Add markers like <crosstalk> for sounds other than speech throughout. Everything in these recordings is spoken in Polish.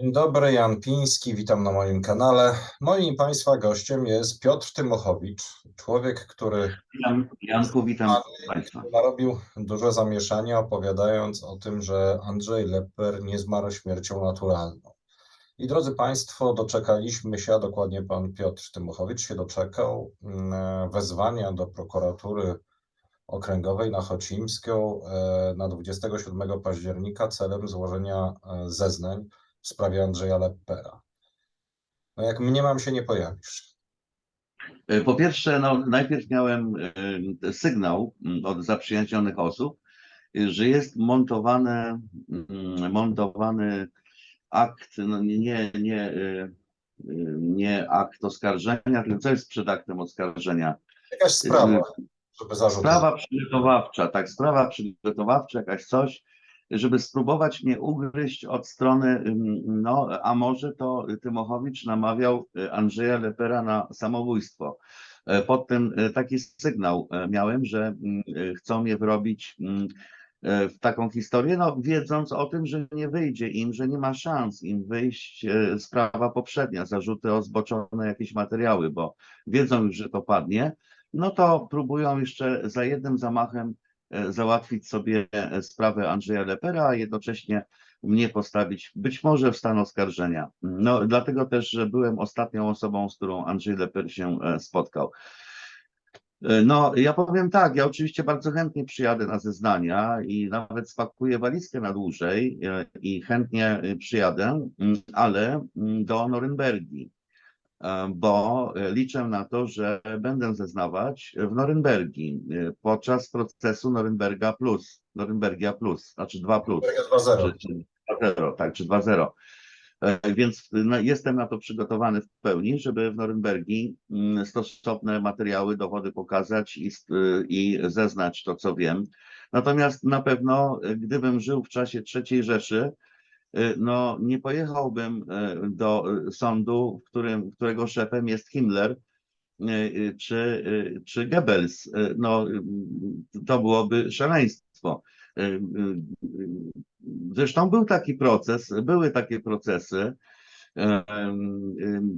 Dzień dobry, Jan Piński, witam na moim kanale. Moim Państwa gościem jest Piotr Tymochowicz, człowiek, który Jan, Janku, witam Państwa. narobił duże zamieszanie, opowiadając o tym, że Andrzej Lepper nie zmarł śmiercią naturalną. I drodzy Państwo, doczekaliśmy się, a dokładnie Pan Piotr Tymochowicz się doczekał mm, wezwania do prokuratury okręgowej na Chocimską e, na 27 października celem złożenia e, zeznań w sprawie Andrzeja Leppera. No jak mniemam się nie pojawisz. E, Po pierwsze, no, najpierw miałem e, sygnał mm, od zaprzyjaźnionych osób, e, że jest montowany, mm, montowany akt, no nie, nie, nie, nie akt oskarżenia, tylko co jest przed aktem oskarżenia? Jakaś sprawa, żeby zarzucić. Sprawa przygotowawcza, tak, sprawa przygotowawcza, jakaś coś, żeby spróbować mnie ugryźć od strony, no, a może to Tymochowicz namawiał y, Andrzeja Lepera na samobójstwo. E, Pod tym e, taki sygnał e, miałem, że mm, e, chcą mnie wyrobić mm, e, w taką historię, no, wiedząc o tym, że nie wyjdzie im, że nie ma szans im wyjść sprawa poprzednia, zarzuty o zboczone jakieś materiały, bo wiedzą już, że to padnie, no to próbują jeszcze za jednym zamachem załatwić sobie e, sprawę Andrzeja Lepera, a jednocześnie mnie postawić być może w stan oskarżenia. No dlatego też, że byłem ostatnią osobą, z którą Andrzej Leper się e, spotkał. E, No, ja powiem tak, ja oczywiście bardzo chętnie przyjadę na zeznania i nawet spakuję walizkę na dłużej e, i chętnie e, przyjadę, mm, ale mm, do Norymbergi e, bo e, liczę na to, że będę zeznawać w Norymbergi e, podczas procesu Norymberga Plus, Norymbergia Plus, znaczy 2 Plus, 2-0. czy, czy 2.0, tak, czy 2.0. E, Więc no, jestem na to przygotowany w pełni, żeby w Norymbergi mm, stosowne materiały, dowody pokazać i, i zeznać to, co wiem. Natomiast na pewno, e, gdybym żył w czasie III Rzeszy, no nie pojechałbym e, do e, sądu, w którym, którego szefem jest Himmler czy, czy Goebbels. No, y, to byłoby szaleństwo. Zresztą był taki proces, były takie procesy.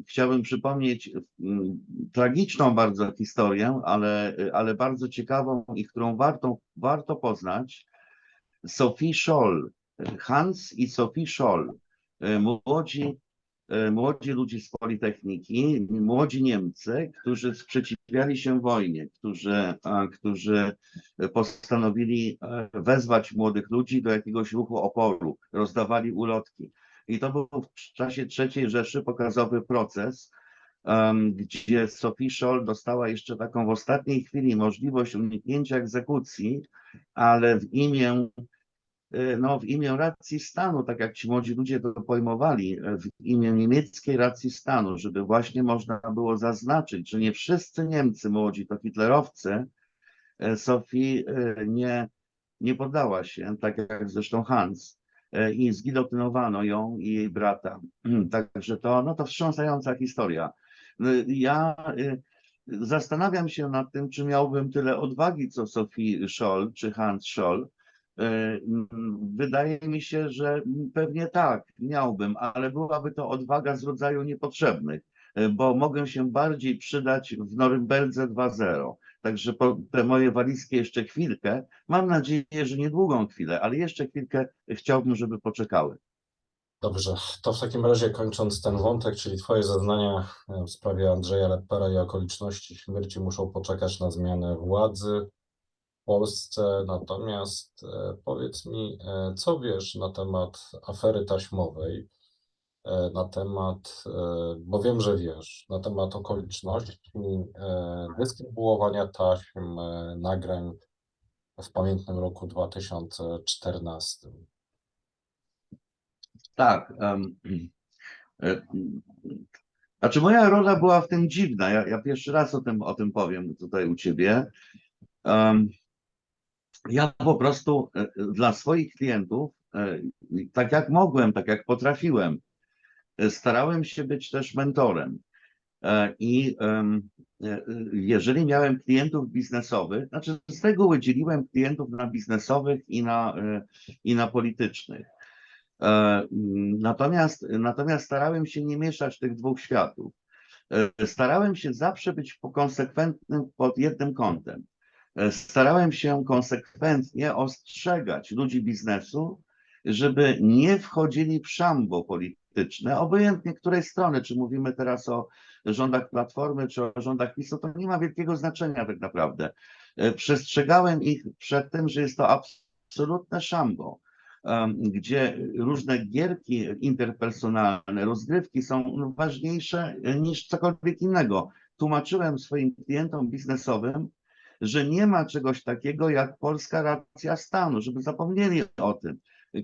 Chciałbym przypomnieć tragiczną bardzo historię, ale, ale bardzo ciekawą i którą warto, warto poznać. Sophie Scholl, Hans i Sophie Scholl, e, młodzi, e, młodzi ludzie z Politechniki, młodzi Niemcy, którzy sprzeciwiali się wojnie, którzy, którzy postanowili e, wezwać młodych ludzi do jakiegoś ruchu oporu, rozdawali ulotki. I to był w czasie III Rzeszy pokazowy proces, em, gdzie Sophie Scholl dostała jeszcze taką w ostatniej chwili możliwość uniknięcia egzekucji, ale w imię no, w imię racji stanu, tak jak ci młodzi ludzie to pojmowali, e, w imię niemieckiej racji stanu, żeby właśnie można było zaznaczyć, że nie wszyscy Niemcy młodzi to hitlerowcy, Sophie e, nie, nie poddała się, tak jak zresztą Hans, i zgilotynowano ją i jej brata. <clears throat> Także to, no to wstrząsająca historia. Y, Ja y, zastanawiam się nad tym, czy miałbym tyle odwagi, co Sophie Scholl czy Hans Scholl, Wydaje mi się, że pewnie tak, miałbym, ale byłaby to odwaga z rodzaju niepotrzebnych, e, bo mogę się bardziej przydać w Norymberdze 2.0. Także te moje walizki jeszcze chwilkę, mam nadzieję, że niedługą chwilę, ale jeszcze chwilkę chciałbym, żeby poczekały. Dobrze, to w takim razie kończąc ten wątek, czyli Twoje zeznania e, w sprawie Andrzeja Leppera i okoliczności śmierci muszą poczekać na zmianę władzy Polsce. Natomiast e, powiedz mi, e, co wiesz na temat afery taśmowej, e, na temat, bo wiem, że wiesz, na temat okoliczności dystrybuowania taśm, nagrań w pamiętnym roku 2014. Tak. e, Znaczy moja rola była w tym dziwna. Ja, ja pierwszy raz o tym, o tym powiem tutaj u ciebie. Em, Ja po prostu e, dla swoich klientów, e, tak jak mogłem, tak jak potrafiłem, e, starałem się być też mentorem. I jeżeli miałem klientów biznesowych, znaczy z reguły dzieliłem klientów na biznesowych i na, i na politycznych. Natomiast, natomiast starałem się nie mieszać tych dwóch światów. Starałem się zawsze być konsekwentnym pod jednym kątem. E, Starałem się konsekwentnie ostrzegać ludzi biznesu, żeby nie wchodzili w szambo polityczne, obojętnie której strony, czy mówimy teraz o rządach Platformy, czy o rządach PiSu, to nie ma wielkiego znaczenia tak naprawdę. E, Przestrzegałem ich przed tym, że jest to absolutne szambo, gdzie różne gierki interpersonalne, rozgrywki są ważniejsze niż cokolwiek innego. Tłumaczyłem swoim klientom biznesowym, że nie ma czegoś takiego jak polska racja stanu, żeby zapomnieli o tym.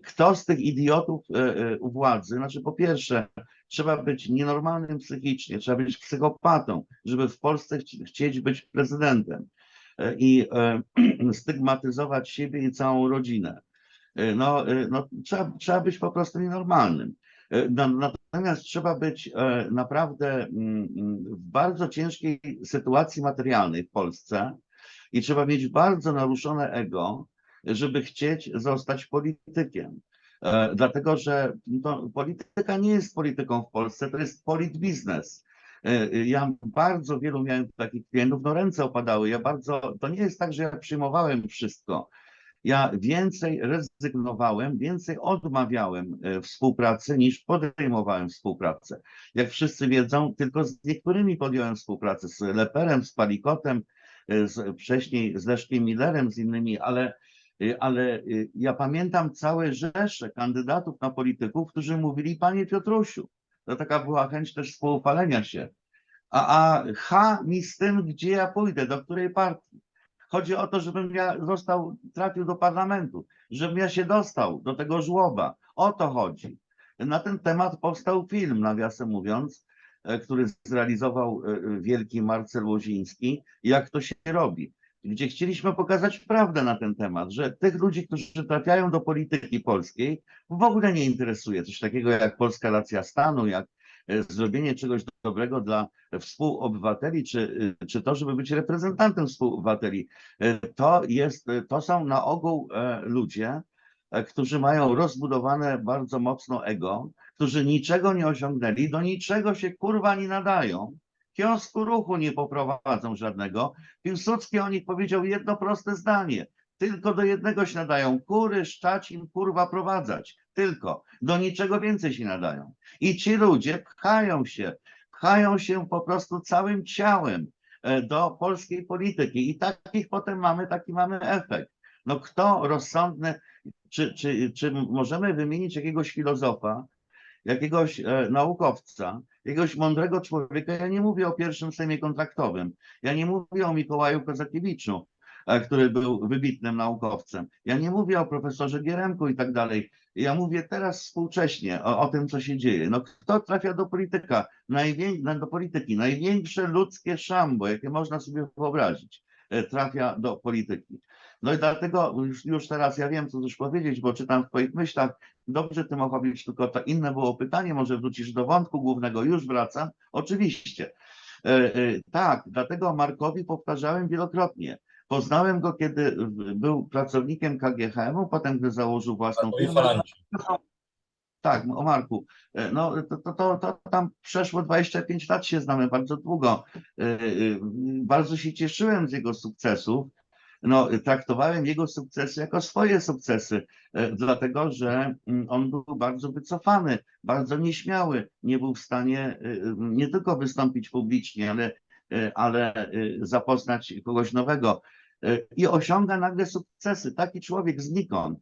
Kto z tych idiotów e, e, u władzy, znaczy po pierwsze, trzeba być nienormalnym psychicznie, trzeba być psychopatą, żeby w Polsce chci- chcieć być prezydentem e, i <clears throat> stygmatyzować siebie i całą rodzinę. No, no trzeba, trzeba być po prostu nienormalnym. Na- Natomiast trzeba być naprawdę mm, mm, w bardzo ciężkiej sytuacji materialnej w Polsce i trzeba mieć bardzo naruszone ego, żeby chcieć zostać politykiem. E, Dlatego, że to, polityka nie jest polityką w Polsce, to jest politbiznes. E, Ja bardzo wielu miałem takich klientów, no ręce opadały. Ja bardzo, to nie jest tak, że ja przyjmowałem wszystko. Ja więcej rezygnowałem, więcej odmawiałem e, współpracy niż podejmowałem współpracę. Jak wszyscy wiedzą, tylko z niektórymi podjąłem współpracę, z Leperem, z Palikotem, e, z, wcześniej z Leszkiem Millerem, z innymi, ale, e, ale e, ja pamiętam całe rzesze kandydatów na polityków, którzy mówili, panie Piotrusiu, to taka była chęć też współpalenia się. A, a ha mi z tym, gdzie ja pójdę, do której partii. Chodzi o to, żebym ja został, trafił do parlamentu, żebym ja się dostał do tego żłoba. O to chodzi. Na ten temat powstał film, nawiasem mówiąc, który zrealizował e, e, wielki Marcel Łoziński, jak to się robi. Gdzie chcieliśmy pokazać prawdę na ten temat, że tych ludzi, którzy trafiają do polityki polskiej, w ogóle nie interesuje coś takiego jak polska racja stanu, jak e, zrobienie czegoś dobrego dla współobywateli, czy, e, czy to, żeby być reprezentantem współobywateli. E, To jest, e, to są na ogół e, ludzie, e, którzy mają rozbudowane bardzo mocno ego, którzy niczego nie osiągnęli, do niczego się kurwa nie nadają. Kiosku ruchu nie poprowadzą żadnego. Piłsudski o nich powiedział jedno proste zdanie. Tylko do jednego się nadają. Kury, Szczacin, kurwa prowadzać. Tylko. Do niczego więcej się nadają. I ci ludzie pchają się, pchają się po prostu całym ciałem e, do polskiej polityki. I takich potem mamy, taki mamy efekt. No kto rozsądny, czy, czy, czy możemy wymienić jakiegoś filozofa, jakiegoś e, naukowca, jakiegoś mądrego człowieka? Ja nie mówię o pierwszym sejmie kontraktowym. Ja nie mówię o Mikołaju Kozakiewiczu, e, który był wybitnym naukowcem. Ja nie mówię o profesorze Gieremku i tak dalej. Ja mówię teraz współcześnie o, o tym, co się dzieje. No kto trafia do polityka? Najwię... na- do polityki? Największe ludzkie szambo, jakie można sobie wyobrazić, e, trafia do polityki. No i dlatego już, już teraz ja wiem, co też powiedzieć, bo czytam w Twoich myślach. Dobrze, Tymofowicz, tylko to inne było pytanie, może wrócisz do wątku głównego, już wracam. Oczywiście. E, e, tak, dlatego Markowi powtarzałem wielokrotnie. Poznałem go, kiedy był pracownikiem KGHM-u, potem gdy założył własną firmę. Tak, o Marku. E, No to, to, to, to tam przeszło 25 lat się znamy bardzo długo. Bardzo się cieszyłem z jego sukcesów. No, traktowałem jego sukcesy jako swoje sukcesy, e, dlatego że mm, on był bardzo wycofany, bardzo nieśmiały, nie był w stanie e, nie tylko wystąpić publicznie, ale, e, ale zapoznać kogoś nowego. I osiąga nagle sukcesy. Taki człowiek znikąd,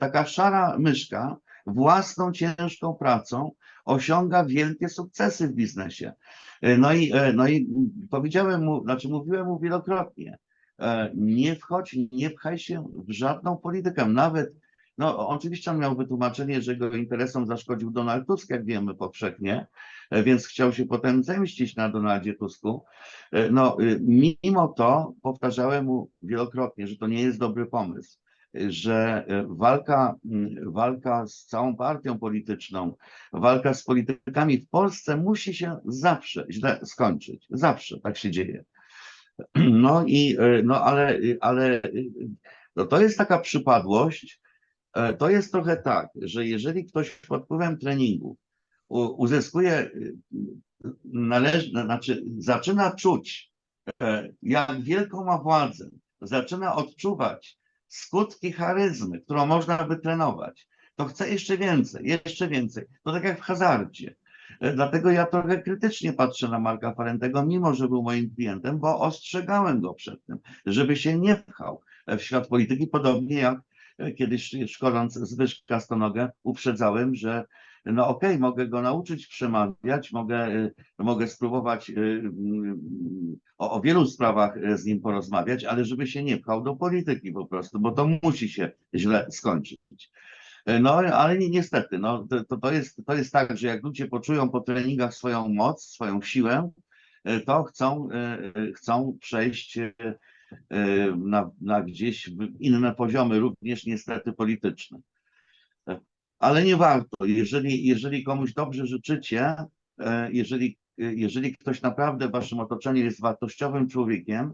taka szara myszka, własną ciężką pracą osiąga wielkie sukcesy w biznesie. No i, no i powiedziałem mu, znaczy mówiłem mu wielokrotnie, nie wchodź, nie pchaj się w żadną politykę, nawet, no oczywiście on miał wytłumaczenie, że jego interesom zaszkodził Donald Tusk, jak wiemy powszechnie, e, więc chciał się potem zemścić na Donaldzie Tusku. E, No, y, mimo to powtarzałem mu wielokrotnie, że to nie jest dobry pomysł że e, walka, walka z całą partią polityczną, walka z politykami w Polsce musi się zawsze źle skończyć. Zawsze tak się dzieje. <clears throat> No i, e, no ale, ale no to jest taka przypadłość, e, to jest trochę tak, że jeżeli ktoś pod wpływem treningu uzyskuje, y, należ, znaczy zaczyna czuć, e, jak wielką ma władzę, zaczyna odczuwać skutki charyzmy, którą można by trenować, to chce jeszcze więcej, jeszcze więcej. To tak jak w hazardzie. E, Dlatego ja trochę krytycznie patrzę na Marka Farentego, mimo że był moim klientem, bo ostrzegałem go przed tym, żeby się nie pchał w świat polityki, podobnie jak e, kiedyś szkoląc Zbyszka Stonogę, uprzedzałem, że no okej, mogę go nauczyć przemawiać, mogę, y, mogę spróbować mm, o, o wielu sprawach z nim porozmawiać, ale żeby się nie pchał do polityki po prostu, bo to musi się źle skończyć. No, ale ni- niestety, no, to- to, jest, to jest tak, że jak ludzie poczują po treningach swoją moc, swoją siłę, y, to chcą, y, y, chcą przejść na, na gdzieś inne poziomy, również niestety polityczne ale nie warto. Jeżeli, jeżeli komuś dobrze życzycie, e, jeżeli, e, jeżeli ktoś naprawdę w waszym otoczeniu jest wartościowym człowiekiem,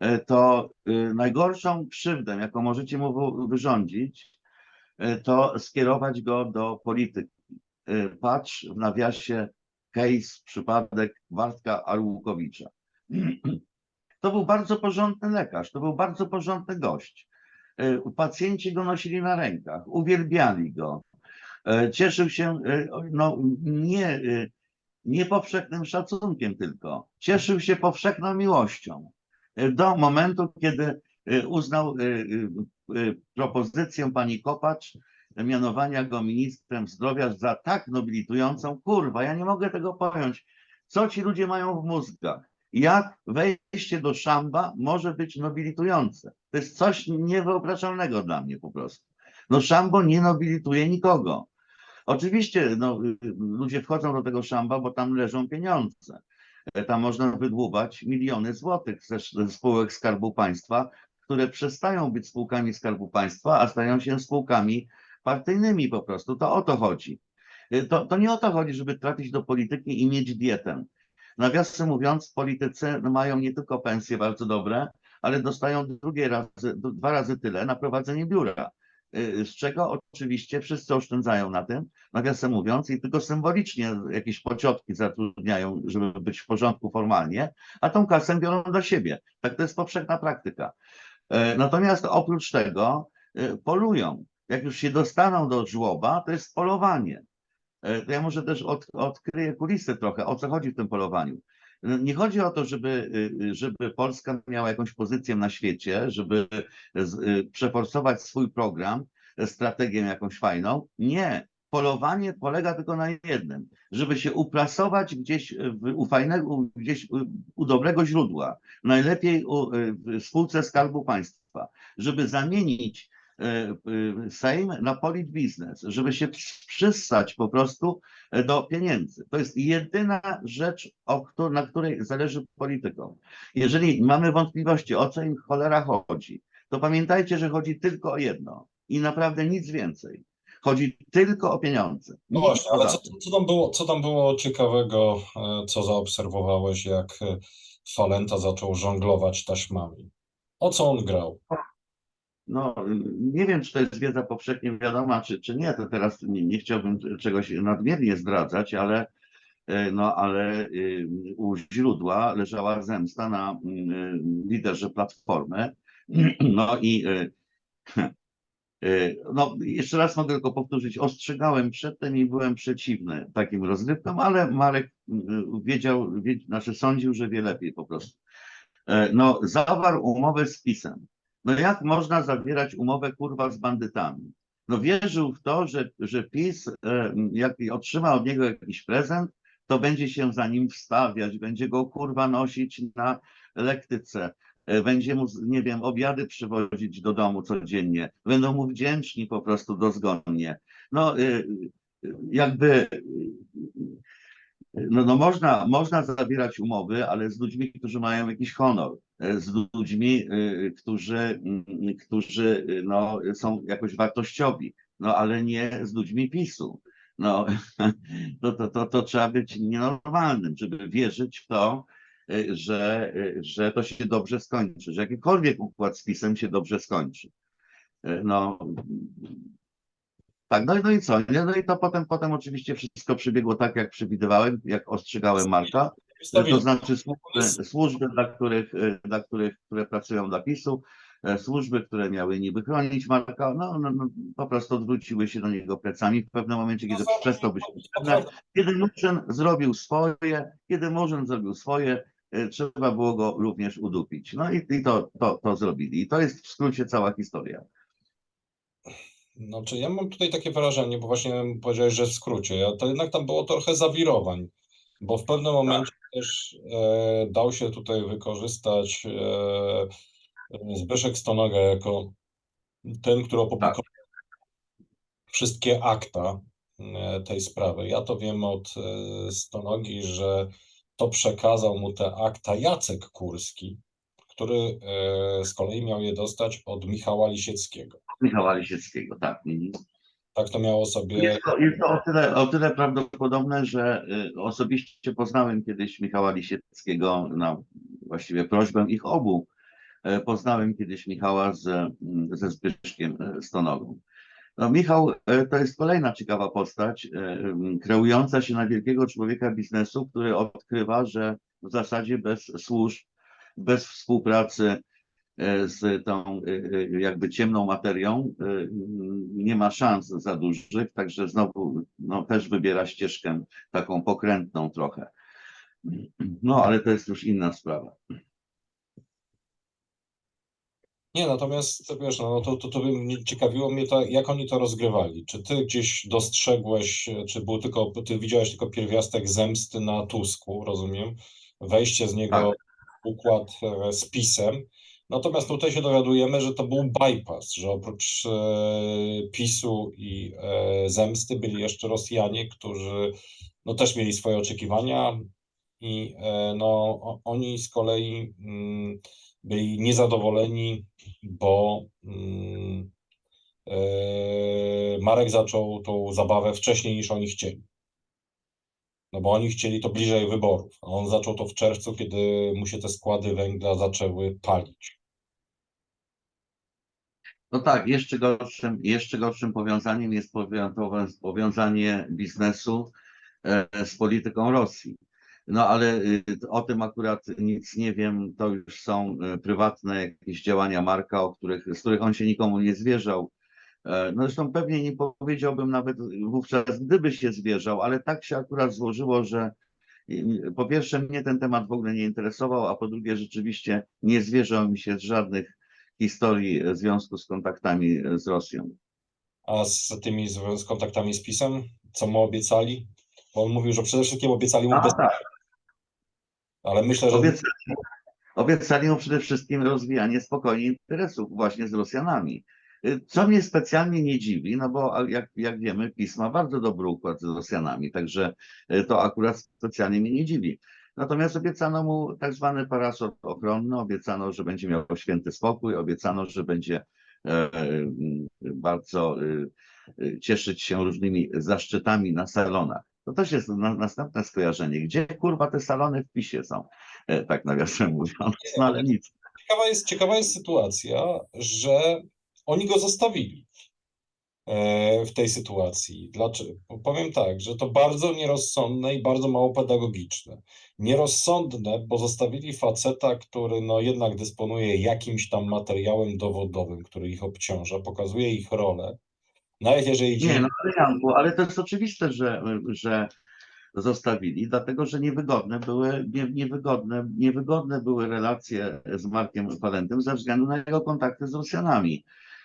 e, to e, najgorszą krzywdę, jaką możecie mu wy- wyrządzić, e, to skierować go do polityki. E, Patrz w nawiasie case, przypadek Bartka Arłukowicza. <clears throat> To był bardzo porządny lekarz, to był bardzo porządny gość. E, Pacjenci go nosili na rękach, uwielbiali go. E, Cieszył się e, no, nie, e, nie powszechnym szacunkiem tylko, cieszył się powszechną miłością. E, Do momentu, kiedy e, uznał e, e, e, propozycję pani Kopacz mianowania go ministrem zdrowia za tak nobilitującą. Kurwa, ja nie mogę tego pojąć. Co ci ludzie mają w mózgach? Jak wejście do szamba może być nobilitujące? To jest coś niewyobrażalnego dla mnie po prostu. No szambo nie nobilituje nikogo. Oczywiście no, y, y, ludzie wchodzą do tego szamba, bo tam leżą pieniądze. E, Tam można wydłubać miliony złotych ze spółek Skarbu Państwa, które przestają być spółkami Skarbu Państwa, a stają się spółkami partyjnymi po prostu. To o to chodzi. Y, To, to nie o to chodzi, żeby trafić do polityki i mieć dietę. Nawiasem mówiąc, politycy mają nie tylko pensje bardzo dobre, ale dostają drugie razy, dwa razy tyle na prowadzenie biura. Y, Z czego oczywiście wszyscy oszczędzają na tym, nawiasem mówiąc, i tylko symbolicznie jakieś pociotki zatrudniają, żeby być w porządku formalnie, a tą kasę biorą do siebie. Tak to jest powszechna praktyka. E, Natomiast oprócz tego e, polują. Jak już się dostaną do żłoba, to jest polowanie. E, To ja może też od, odkryję kulisy trochę, o co chodzi w tym polowaniu. No, Nie chodzi o to, żeby, y, y, żeby Polska miała jakąś pozycję na świecie, żeby y, przeforsować swój program, strategię jakąś fajną. Nie. Polowanie polega tylko na jednym, żeby się uplasować gdzieś w, u fajnego, gdzieś u, u dobrego źródła, najlepiej u, y, w spółce Skarbu Państwa, żeby zamienić e, Sejm na politbiznes, żeby się przy- przyssać po prostu e, do pieniędzy. To jest jedyna rzecz, któ- na której zależy politykom. Jeżeli mamy wątpliwości, o co im cholera chodzi, to pamiętajcie, że chodzi tylko o jedno i naprawdę nic więcej. Chodzi tylko o pieniądze. No właśnie, ale co, co, tam było, co tam było ciekawego, e, co zaobserwowałeś, jak e, Falenta zaczął żonglować taśmami? O co on grał? No, nie wiem, czy to jest wiedza powszechnie wiadoma, czy, czy nie. To teraz nie, nie chciałbym czegoś nadmiernie zdradzać, ale, e, no, ale y, u źródła leżała zemsta na y, liderze Platformy. <clears throat> No i y, y, no, jeszcze raz mogę tylko powtórzyć, ostrzegałem przedtem i byłem przeciwny takim rozgrywkom, ale Marek y, wiedział, wie, znaczy sądził, że wie lepiej po prostu. E, No, zawarł umowę z PiSem. No jak można zawierać umowę kurwa z bandytami? No wierzył w to, że, że PiS, e, jak otrzyma od niego jakiś prezent, to będzie się za nim wstawiać, będzie go kurwa nosić na lektyce, będzie mu, nie wiem, obiady przywozić do domu codziennie, będą mu wdzięczni po prostu dozgonnie. No e, e, jakby e, no, no można, można zawierać umowy, ale z ludźmi, którzy mają jakiś honor, e, z ludźmi, y, którzy, mm, którzy y, no, są jakoś wartościowi, no ale nie z ludźmi PiSu. No, <laughs> to, to, to, to trzeba być nienormalnym, żeby wierzyć w to, y, że, y, że to się dobrze skończy, że jakikolwiek układ z PiSem się dobrze skończy. Y, No, Tak, no, i- no i co? No i to potem, potem oczywiście wszystko przebiegło tak, jak przewidywałem, jak ostrzegałem Marka. To znaczy służby, służby dla, których, e, dla których, które pracują dla PiSu, e, służby, które miały niby chronić Marka, no, no, no po prostu odwróciły się do niego plecami w pewnym momencie, kiedy przestał być potrzebny. Kiedy Murzyn zrobił swoje, kiedy Murzyn zrobił swoje, e, trzeba było go również udupić. No i, i to, to, to zrobili. I to jest w skrócie cała historia. Znaczy, ja mam tutaj takie wrażenie, bo właśnie powiedziałeś, że w skrócie, to jednak tam było trochę zawirowań, bo w pewnym momencie też e, dał się tutaj wykorzystać e, Zbyszek Stonoga jako ten, który opublikował wszystkie akta e, tej sprawy. Ja to wiem od e, Stonogi, że to przekazał mu te akta Jacek Kurski, który e, z kolei miał je dostać od Michała Lisieckiego. Michała Lisieckiego, tak. Tak to miało sobie. Jest to, jest to o, tyle, o tyle prawdopodobne, że y, osobiście poznałem kiedyś Michała Lisieckiego na właściwie prośbę ich obu. E, Poznałem kiedyś Michała z, mm, ze Zbyszkiem e, Stonogą. No, Michał e, to jest kolejna ciekawa postać, e, kreująca się na wielkiego człowieka biznesu, który odkrywa, że w zasadzie bez służb, bez współpracy e, z tą jakby ciemną materią nie ma szans za dużych, także znowu no, też wybiera ścieżkę taką pokrętną trochę. No, ale to jest już inna sprawa. Nie, natomiast wiesz, no to, to, to by mnie ciekawiło mnie to, jak oni to rozgrywali. Czy ty gdzieś dostrzegłeś, czy był tylko, ty widziałeś tylko pierwiastek zemsty na Tusku, rozumiem, wejście z niego Tak. układ e, z PiSem. Natomiast tutaj się dowiadujemy, że to był bypass, że oprócz e, PiSu i e, zemsty byli jeszcze Rosjanie, którzy no, też mieli swoje oczekiwania i e, no, o, oni z kolei mm, byli niezadowoleni, bo mm, e, Marek zaczął tą zabawę wcześniej niż oni chcieli. No bo oni chcieli to bliżej wyborów, a on zaczął to w czerwcu, kiedy mu się te składy węgla zaczęły palić. No tak, jeszcze gorszym, jeszcze gorszym powiązaniem jest powią- powiązanie biznesu e, z polityką Rosji. No ale y, o tym akurat nic nie wiem, to już są e, prywatne jakieś działania Marka, o których, z których on się nikomu nie zwierzał. E, No zresztą pewnie nie powiedziałbym nawet wówczas, gdyby się zwierzał, ale tak się akurat złożyło, że y, po pierwsze mnie ten temat w ogóle nie interesował, a po drugie rzeczywiście nie zwierzał mi się z żadnych historii w związku z kontaktami z Rosją. A z tymi z, kontaktami z PiSem, co mu obiecali? Bo on mówił, że przede wszystkim obiecali mu bez... tak. Ale myślę, że Obiecali, obiecali mu przede wszystkim rozwijanie spokojnie interesów właśnie z Rosjanami. Y, Co mnie specjalnie nie dziwi, no bo jak, jak wiemy, PiS ma bardzo dobry układ z Rosjanami, także y, to akurat specjalnie mnie nie dziwi. Natomiast obiecano mu tak zwany parasol ochronny, obiecano, że będzie miał święty spokój, obiecano, że będzie e, bardzo e, cieszyć się różnymi zaszczytami na salonach. To też jest na, następne skojarzenie. Gdzie kurwa te salony w PiSie są? E, tak nawiasem <laughs> mówiąc, no ale nic. ciekawa jest, ciekawa jest sytuacja, że oni go zostawili e, w tej sytuacji. Dlaczego? Powiem tak, że to bardzo nierozsądne i bardzo mało pedagogiczne. Nierozsądne, bo zostawili faceta, który no jednak dysponuje jakimś tam materiałem dowodowym, który ich obciąża, pokazuje ich rolę. Nawet jeżeli Nie, dzień- no ale Janku, ale to jest oczywiste, że, że zostawili, dlatego że niewygodne były, nie, niewygodne, niewygodne były relacje z Markiem Walentym ze względu na jego kontakty z Rosjanami.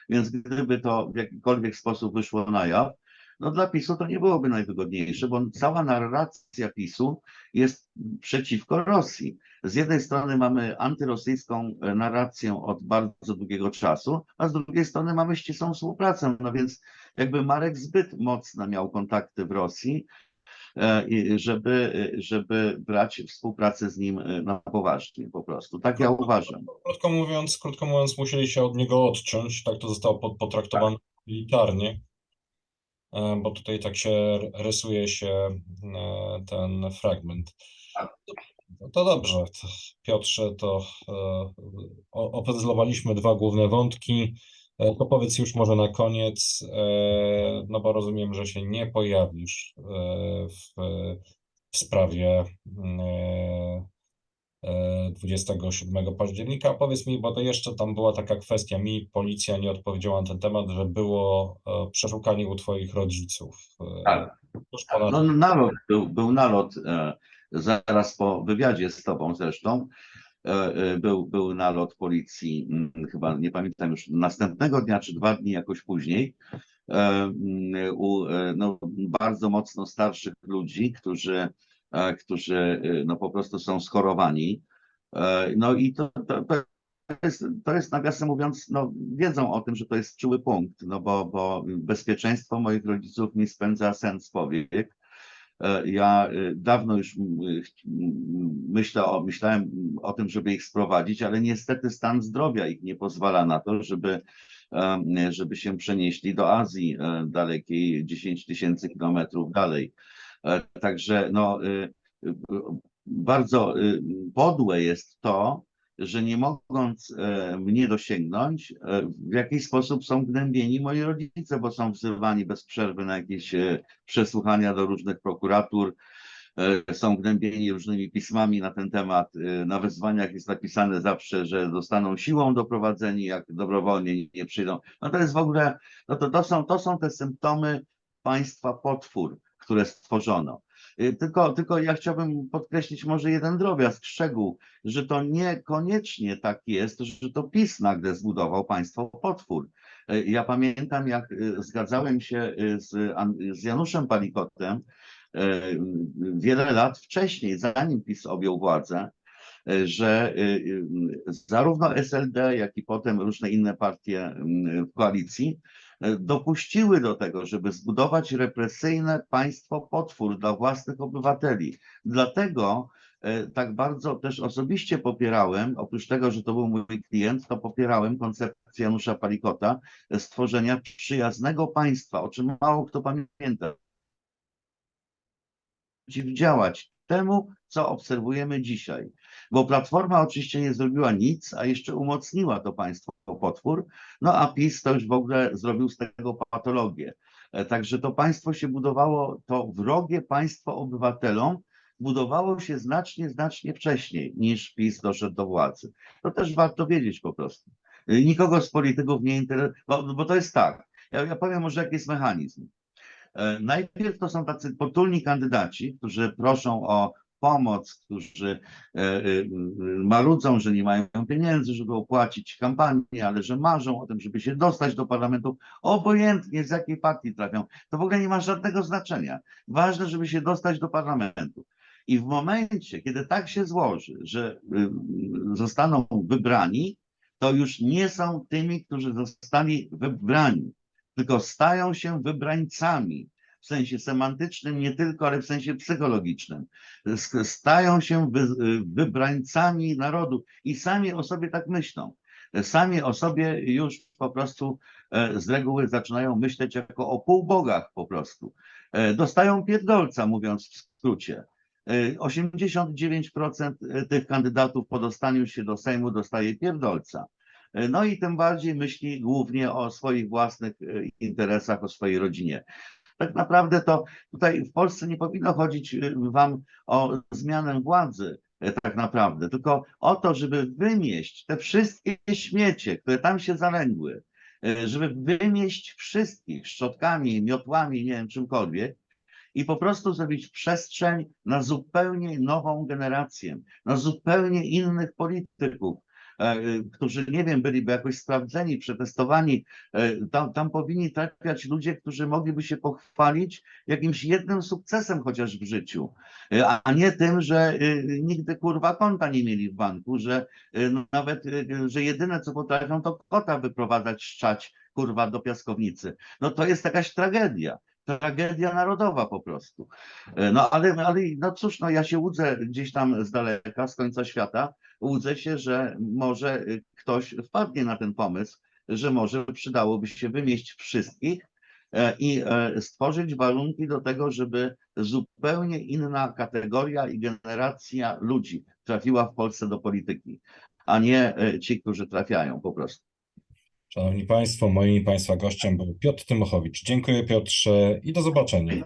Więc gdyby to w jakikolwiek sposób wyszło na jaw, no dla PiSu to nie byłoby najwygodniejsze, bo cała narracja PiSu jest przeciwko Rosji. Z jednej strony mamy antyrosyjską narrację od bardzo długiego czasu, a z drugiej strony mamy ścisłą współpracę. No więc jakby Marek zbyt mocno miał kontakty w Rosji, e, żeby, żeby brać współpracę z nim e, na poważnie po prostu. Tak ja uważam. Krótko mówiąc, krótko mówiąc, musieli się od niego odciąć. Tak to zostało potraktowane militarnie, e, bo tutaj tak się rysuje się ten fragment. No to dobrze, Piotrze, to opędzlowaliśmy dwa główne wątki. E, To powiedz już może na koniec, e, no bo rozumiem, że się nie pojawisz e, w, w sprawie e, e, 27 października. Powiedz mi, bo to jeszcze tam była taka kwestia, mi policja nie odpowiedziała na ten temat, że było przeszukanie u twoich rodziców. Tak. Ponad No, nalot, był, był nalot zaraz po wywiadzie z tobą zresztą. E, e, Był, był nalot policji, mm, chyba nie pamiętam już, następnego dnia czy dwa dni jakoś później, e, mm, u no, bardzo mocno starszych ludzi, którzy, którzy no, po prostu są schorowani. No i to, to, to jest, to jest nawiasem mówiąc, no, wiedzą o tym, że to jest czuły punkt, no bo, bo bezpieczeństwo moich rodziców mi spędza sens powiek. E, Ja e, dawno już myślę o, myślałem o tym, żeby ich sprowadzić, ale niestety stan zdrowia ich nie pozwala na to, żeby, żeby się przenieśli do Azji e, dalekiej, 10 tysięcy kilometrów dalej. Także no, e, e, bardzo e, podłe jest to, że nie mogąc e, mnie dosięgnąć, e, w jakiś sposób są gnębieni moi rodzice, bo są wzywani bez przerwy na jakieś e, przesłuchania do różnych prokuratur, są gnębieni różnymi pismami na ten temat. Na wezwaniach jest napisane zawsze, że zostaną siłą doprowadzeni, jak dobrowolnie nie przyjdą. No to jest w ogóle, no to, to, są, to są te symptomy państwa potwór, które stworzono. Y, Tylko, tylko ja chciałbym podkreślić może jeden drobiazg, szczegół, że to niekoniecznie tak jest, że to PiS nagle zbudował państwo potwór. Y, Ja pamiętam, jak y, zgadzałem się z, z Januszem Palikotem wiele lat wcześniej, zanim PiS objął władzę, że zarówno SLD, jak i potem różne inne partie y, w koalicji dopuściły do tego, żeby zbudować represyjne państwo potwór dla własnych obywateli. Dlatego e, tak bardzo też osobiście popierałem, oprócz tego, że to był mój klient, to popierałem koncepcję Janusza Palikota e, stworzenia przyjaznego państwa, o czym mało kto pamięta. Przeciwdziałać temu, co obserwujemy dzisiaj. Bo Platforma oczywiście nie zrobiła nic, a jeszcze umocniła to państwo potwór, no a PiS to już w ogóle zrobił z tego patologię. E, Także to państwo się budowało, to wrogie państwo obywatelom budowało się znacznie, znacznie wcześniej niż PiS doszedł do władzy. To też warto wiedzieć po prostu. E, Nikogo z polityków nie interesuje, bo, bo to jest tak. Ja, ja powiem może jaki jest mechanizm. E, Najpierw to są tacy potulni kandydaci, którzy proszą o pomoc, którzy e, e, marudzą, że nie mają pieniędzy, żeby opłacić kampanię, ale że marzą o tym, żeby się dostać do parlamentu, obojętnie z jakiej partii trafią. To w ogóle nie ma żadnego znaczenia. Ważne, żeby się dostać do parlamentu. I w momencie, kiedy tak się złoży, że y, zostaną wybrani, to już nie są tymi, którzy zostali wybrani, tylko stają się wybrańcami w sensie semantycznym nie tylko, ale w sensie psychologicznym. Stają się wy, wybrańcami narodu i sami o sobie tak myślą. Sami o sobie już po prostu e, z reguły zaczynają myśleć jako o półbogach po prostu. E, Dostają pierdolca, mówiąc w skrócie. E, 89% tych kandydatów po dostaniu się do Sejmu dostaje pierdolca. E, No i tym bardziej myśli głównie o swoich własnych e, interesach, o swojej rodzinie. Tak naprawdę to tutaj w Polsce nie powinno chodzić y, wam o zmianę władzy, e, tak naprawdę, tylko o to, żeby wymieść te wszystkie śmiecie, które tam się zalęgły, e, żeby wymieść wszystkich szczotkami, miotłami, nie wiem, czymkolwiek, i po prostu zrobić przestrzeń na zupełnie nową generację, na zupełnie innych polityków, którzy, nie wiem, byliby jakoś sprawdzeni, przetestowani. E, Tam, tam powinni trafiać ludzie, którzy mogliby się pochwalić jakimś jednym sukcesem chociaż w życiu, e, a nie tym, że e, nigdy kurwa konta nie mieli w banku, że e, no, nawet, e, że jedyne co potrafią to kota wyprowadzać, szczać kurwa do piaskownicy. No to jest jakaś tragedia tragedia narodowa po prostu. E, No ale, ale no cóż, no ja się łudzę gdzieś tam z daleka, z końca świata, łudzę się, że może y, ktoś wpadnie na ten pomysł, że może przydałoby się wymieść wszystkich e, i e, stworzyć warunki do tego, żeby zupełnie inna kategoria i generacja ludzi trafiła w Polsce do polityki, a nie ci, którzy trafiają po prostu. Szanowni Państwo, moim i Państwa gościem był Piotr Tymochowicz. Dziękuję Piotrze i do zobaczenia.